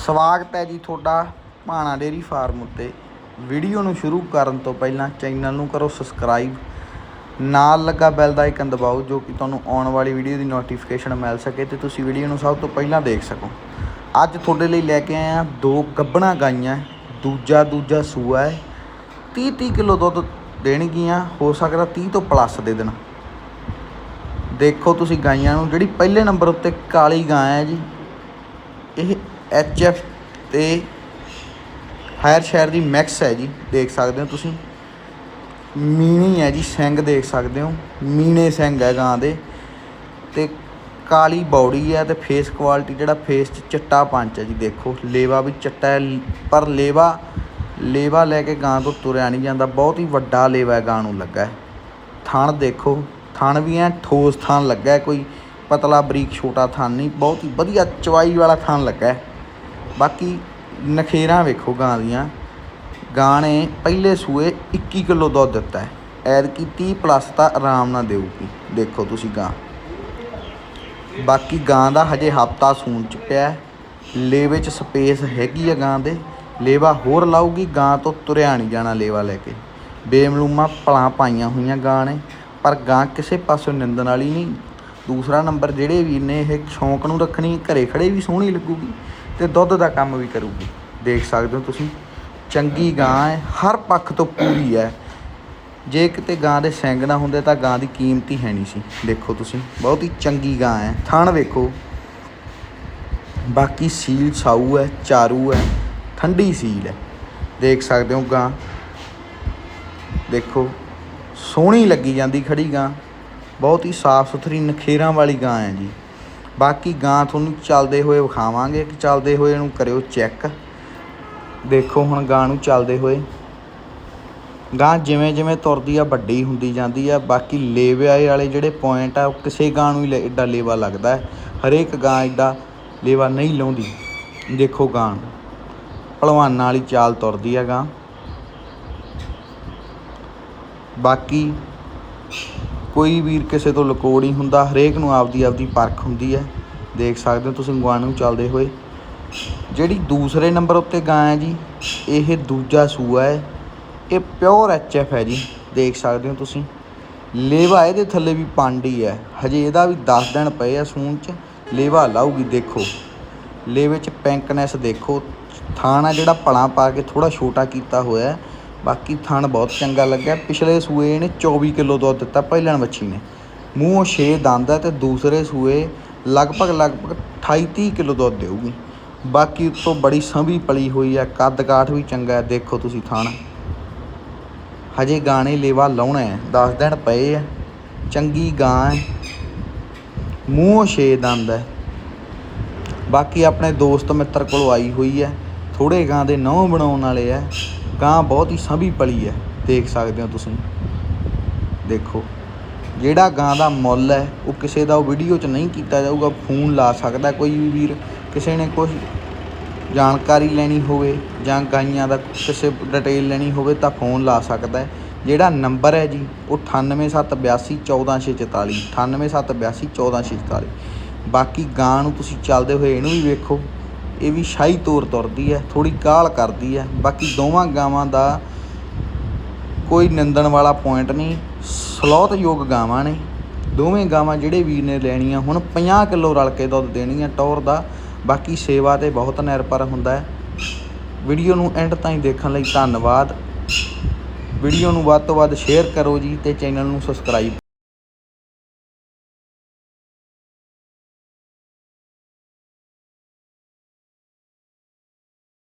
ਸਵਾਗਤ ਹੈ ਜੀ ਤੁਹਾਡਾ ਭਾਣਾ ਡੇਰੀ ਫਾਰਮ ਉੱਤੇ। ਵੀਡੀਓ ਨੂੰ ਸ਼ੁਰੂ ਕਰਨ ਤੋਂ ਪਹਿਲਾਂ ਚੈਨਲ ਨੂੰ ਕਰੋ ਸਬਸਕ੍ਰਾਈਬ। ਨਾਲ ਲੱਗਾ ਬੈਲ ਦਾ ਆਈਕਨ ਦਬਾਓ ਜੋ ਕਿ ਤੁਹਾਨੂੰ ਆਉਣ ਵਾਲੀ ਵੀਡੀਓ ਦੀ ਨੋਟੀਫਿਕੇਸ਼ਨ ਮਿਲ ਸਕੇ ਤੇ ਤੁਸੀਂ ਵੀਡੀਓ ਨੂੰ ਸਭ ਤੋਂ ਪਹਿਲਾਂ ਦੇਖ ਸਕੋ। ਅੱਜ ਤੁਹਾਡੇ ਲਈ ਲੈ ਕੇ ਆਏ ਆ ਦੋ ਗੱਬਣਾ ਗਾਈਆਂ, ਦੂਜਾ ਦੂਜਾ ਸੂਆ ਹੈ। 30 30 ਕਿਲੋ ਦੁੱਧ ਦੇਣਗੀਆਂ, ਹੋ ਸਕਦਾ 30 ਤੋਂ ਪਲੱਸ ਦੇ ਦੇਣ। ਦੇਖੋ ਤੁਸੀਂ ਗਾਈਆਂ ਨੂੰ, ਜਿਹੜੀ ਪਹਿਲੇ ਨੰਬਰ ਉੱਤੇ ਕਾਲੀ ਗਾਂ ਹੈ ਜੀ ਇਹ ਐਚ ਐਫ ਤੇ ਹਾਇਰ ਸ਼ਹਿਰ ਦੀ ਮੈਕਸ ਹੈ ਜੀ, ਦੇਖ ਸਕਦੇ ਹੋ ਤੁਸੀਂ। ਮੀਣੀ ਹੈ ਜੀ, ਸਿੰਘ ਦੇਖ ਸਕਦੇ ਹੋ। ਮੀਣੇ ਸਿੰਘ ਹੈ ਗਾਂ ਦੇ। ਤੇ ਕਾਲੀ ਬੌਡੀ ਹੈ ਤੇ ਫੇਸ ਕੁਆਲਿਟੀ ਜਿਹੜਾ ਫੇਸ 'ਚ ਚਿੱਟਾ ਪੰਚ ਹੈ ਜੀ, ਦੇਖੋ। ਲੇਵਾ ਵੀ ਚਿੱਟਾ ਹੈ, ਪਰ ਲੇਵਾ ਲੇਵਾ ਲੈ ਕੇ ਗਾਂ ਤੋਂ ਤੁਰਿਆ ਨਹੀਂ ਜਾਂਦਾ। ਬਹੁਤ ਹੀ ਵੱਡਾ ਲੇਵਾ ਹੈ, ਗਾਂ ਨੂੰ ਲੱਗਾ ਹੈ। ਥਣ ਦੇਖੋ। ਥਣ ਵੀ ਐ, ਠੋਸ ਥਣ ਲੱਗਾ ਕੋਈ। ਪਤਲਾ ਬਰੀਕ ਛੋਟਾ ਥਣ ਨਹੀਂ, ਬਹੁਤ ਹੀ ਵਧੀਆ ਚਵਾਈ ਵਾਲਾ ਥਣ ਲੱਗਾ ਬਾਕੀ ਨਖੇਰਾਂ ਵੇਖੋ ਗਾਂ ਦੀਆਂ। ਗਾਂ ਨੇ ਪਹਿਲੇ ਸੂਏ 21 ਕਿਲੋ ਦੁੱਧ ਦਿੱਤਾ ਹੈ। ਐਤਕੀ 30 ਪਲੱਸ ਤਾਂ ਆਰਾਮ ਨਾਲ ਦੇਊਗੀ। ਦੇਖੋ ਤੁਸੀਂ ਗਾਂ। ਬਾਕੀ ਗਾਂ ਦਾ ਹਜੇ ਹਫਤਾ ਸੂਣ ਚ ਪਿਆ ਲੇਵੇ ਚ ਸਪੇਸ ਹੈਗੀ ਆ ਗਾਂ ਦੇ। ਲੇਵਾ ਹੋਰ ਲਾਊਗੀ, ਗਾਂ ਤੋਂ ਤੁਰਿਆ ਨਹੀਂ ਜਾਣਾ ਲੇਵਾ ਲੈ ਕੇ। ਬੇਮਲੂਮਾ ਭਲਾਂ ਪਾਈਆਂ ਹੋਈਆਂ ਗਾਂ ਨੇ। ਪਰ ਗਾਂ ਕਿਸੇ ਪਾਸੋਂ ਨਿੰਦਣ ਵਾਲੀ ਨਹੀਂ। ਦੂਸਰਾ ਨੰਬਰ ਜਿਹੜੇ ਵੀਰ ਨੇ ਇਹ ਸ਼ੌਂਕ ਨੂੰ ਰੱਖਣੀ, ਘਰੇ ਖੜੇ ਵੀ ਸੋਹਣੀ ਲੱਗੂਗੀ ਤੇ ਦੁੱਧ ਦਾ ਕੰਮ ਵੀ ਕਰੂਗੀ। ਦੇਖ ਸਕਦੇ ਹੋ ਤੁਸੀਂ, ਚੰਗੀ ਗਾਂ ਹੈ, ਹਰ ਪੱਖ ਤੋਂ ਪੂਰੀ ਹੈ। ਜੇ ਕਿਤੇ ਗਾਂ ਦੇ ਸਿੰਗ ਨਾ ਹੁੰਦੇ ਤਾਂ ਗਾਂ ਦੀ ਕੀਮਤ ਹੀ ਹੈ ਨਹੀਂ ਸੀ। ਦੇਖੋ ਤੁਸੀਂ, ਬਹੁਤ ਹੀ ਚੰਗੀ ਗਾਂ ਹੈ। ਥਣ ਵੇਖੋ। ਬਾਕੀ ਸੀਲ ਸਾਊ ਹੈ, ਚਾਰੂ ਹੈ, ਠੰਡੀ ਸੀਲ ਹੈ। ਦੇਖ ਸਕਦੇ ਹੋ ਗਾਂ। ਦੇਖੋ, ਸੋਹਣੀ ਲੱਗੀ ਜਾਂਦੀ ਖੜੀ ਗਾਂ। ਬਹੁਤ ਹੀ ਸਾਫ਼ ਸੁਥਰੀ ਨਖੇਰਾਂ ਵਾਲੀ ਗਾਂ ਹੈ ਜੀ। ਬਾਕੀ ਗਾਂ ਤੁਹਾਨੂੰ ਚੱਲਦੇ ਹੋਏ ਵਿਖਾਵਾਂਗੇ, ਕਿ ਚੱਲਦੇ ਹੋਏ ਇਹਨੂੰ ਕਰਿਓ ਚੈੱਕ। ਦੇਖੋ ਹੁਣ ਗਾਂ ਨੂੰ ਚੱਲਦੇ ਹੋਏ। ਗਾਂ ਜਿਵੇਂ ਜਿਵੇਂ ਤੁਰਦੀ ਆ, ਵੱਡੀ ਹੁੰਦੀ ਜਾਂਦੀ ਆ। ਬਾਕੀ ਲੇਵੇ ਵਾਲੇ ਜਿਹੜੇ ਪੁਆਇੰਟ ਆ, ਉਹ ਕਿਸੇ ਗਾਂ ਨੂੰ ਹੀ ਲੈ- ਏਡਾ ਲੇਵਾ ਲੱਗਦਾ ਹੈ। ਹਰੇਕ ਗਾਂ ਏਡਾ ਲੇਵਾ ਨਹੀਂ ਲਾਉਂਦੀ। ਦੇਖੋ ਗਾਂ ਭਲਵਾਨਾਂ ਵਾਲੀ ਚਾਲ ਤੁਰਦੀ ਆ ਗਾਂ। ਬਾਕੀ ਕੋਈ ਵੀਰ ਕਿਸੇ ਤੋਂ ਲਕੋੜ ਨਹੀਂ ਹੁੰਦਾ, ਹਰੇਕ ਨੂੰ ਆਪਦੀ ਆਪਦੀ ਪਰਖ ਹੁੰਦੀ ਹੈ। ਦੇਖ ਸਕਦੇ ਹੋ ਤੁਸੀਂ ਗਾਂ ਨੂੰ ਚੱਲਦੇ ਹੋਏ। ਜਿਹੜੀ ਦੂਸਰੇ ਨੰਬਰ ਉੱਤੇ ਗਾਂ ਹੈ ਜੀ, ਇਹ ਦੂਜਾ ਸੂਆ ਹੈ। ਇਹ ਪਿਓਰ ਐਫ ਹੈ ਜੀ, ਦੇਖ ਸਕਦੇ ਹੋ ਤੁਸੀਂ। ਲੇਵਾ ਇਹਦੇ ਥੱਲੇ ਵੀ ਪਾਂਡੀ ਹੈ ਹਜੇ ਇਹਦਾ ਵੀ 10 ਦਿਨ ਪਏ ਆ ਸੂਣ ਚ, ਲੇਵਾ ਲਾਊਗੀ, ਦੇਖੋ। ਲੇਵੇ ਚ ਪੈਂਕਨੈਸ ਦੇਖੋ। ਥਾਣਾ ਜਿਹੜਾ ਪਲਾਂ ਪਾ ਕੇ ਥੋੜਾ ਛੋਟਾ ਕੀਤਾ ਹੋਇਆ ਬਾਕੀ ਥਣ ਬਹੁਤ ਚੰਗਾ ਲੱਗਿਆ। ਪਿਛਲੇ ਸੂਏ ਇਹਨੇ 24 ਕਿਲੋ ਦੁੱਧ ਦਿੱਤਾ ਪਹਿਲਣ ਵੱਛੀ ਨੇ। ਮੂੰਹੋਂ 6 ਦੰਦ ਹੈ ਤੇ ਦੂਸਰੇ ਸੂਏ ਲਗਭਗ ਲਗਭਗ 28 30 ਕਿਲੋ ਦੁੱਧ ਦੇਊਗੀ। ਬਾਕੀ ਉੱਤੋਂ ਬੜੀ ਸੰਭੀ ਪਲੀ ਹੋਈ ਹੈ ਕੱਦ ਕਾਠ ਵੀ ਚੰਗਾ ਹੈ ਦੇਖੋ ਤੁਸੀਂ ਥਣ। ਹਜੇ ਗਾਣੇ ਲੇਵਾ ਲਾਉਣਾ ਹੈ 10 ਦਿਨ ਪਏ ਆ, ਚੰਗੀ ਗਾਂ ਹੈ। ਮੂੰਹੋਂ 6 ਦੰਦ ਹੈ ਬਾਕੀ ਆਪਣੇ ਦੋਸਤ ਮਿੱਤਰ ਕੋਲ ਆਈ ਹੋਈ ਹੈ ਥੋੜੇ ਗਾਂ ਦੇ ਨਹੁੰ ਬਣਾਉਣ ਵਾਲੇ ਹੈ ਗਾਂ ਬਹੁਤ ਹੀ ਸੰਭੀ ਪਲੀ ਹੈ, ਦੇਖ ਸਕਦੇ ਹੋ ਤੁਸੀਂ। ਦੇਖੋ, ਜਿਹੜਾ ਗਾਂ ਦਾ ਮੁੱਲ ਹੈ, ਉਹ ਕਿਸੇ ਦਾ ਉਹ ਵੀਡੀਓ 'ਚ ਨਹੀਂ ਕੀਤਾ ਜਾਊਗਾ, ਫੋਨ ਲਾ ਸਕਦਾ ਕੋਈ ਵੀ ਵੀਰ, ਕਿਸੇ ਨੇ ਕੁਝ ਜਾਣਕਾਰੀ ਲੈਣੀ ਹੋਵੇ ਜਾਂ ਗਾਈਆਂ ਦਾ ਕਿਸੇ ਡਿਟੇਲ ਲੈਣੀ ਹੋਵੇ ਤਾਂ ਫੋਨ ਲਾ ਸਕਦਾ ਜਿਹੜਾ ਨੰਬਰ ਹੈ ਜੀ, ਉਹ 9872814644 9872814644 ਬਾਕੀ ਗਾਂ ਨੂੰ ਤੁਸੀਂ ਚੱਲਦੇ ਹੋਏ ਇਹਨੂੰ ਵੀ ਵੇਖੋ ਇਹ ਵੀ ਸ਼ਾਹੀ ਤੋਰ ਤੁਰਦੀ ਹੈ ਥੋੜੀ ਕਾਲ ਕਰਦੀ ਹੈ। ਬਾਕੀ ਦੋਵਾਂ ਗਾਵਾਂ ਦਾ ਕੋਈ ਨਿੰਦਣ ਵਾਲਾ ਪੁਆਇੰਟ ਨਹੀਂ ਸਲੋਤ ਯੋਗ ਗਾਵਾਂ ਨੇ। ਦੋਵੇਂ ਗਾਵਾਂ ਜਿਹੜੇ ਵੀਰ ਨੇ ਲੈਣੀਆਂ, ਹੁਣ 50 ਕਿਲੋ ਰਲ ਕੇ ਦੁੱਧ ਦੇਣੀਆਂ ਟੌਰ ਦਾ, ਬਾਕੀ ਸੇਵਾ ਤੇ ਬਹੁਤ ਨਿਰਭਰ ਹੁੰਦਾ ਹੈ। ਵੀਡੀਓ ਨੂੰ ਐਂਡ ਤਾਈਂ ਦੇਖਣ ਲਈ ਧੰਨਵਾਦ। ਵੀਡੀਓ ਨੂੰ ਵੱਧ ਤੋਂ ਵੱਧ ਸ਼ੇਅਰ ਕਰੋ ਜੀ ਤੇ ਚੈਨਲ ਨੂੰ ਸਬਸਕ੍ਰਾਈਬ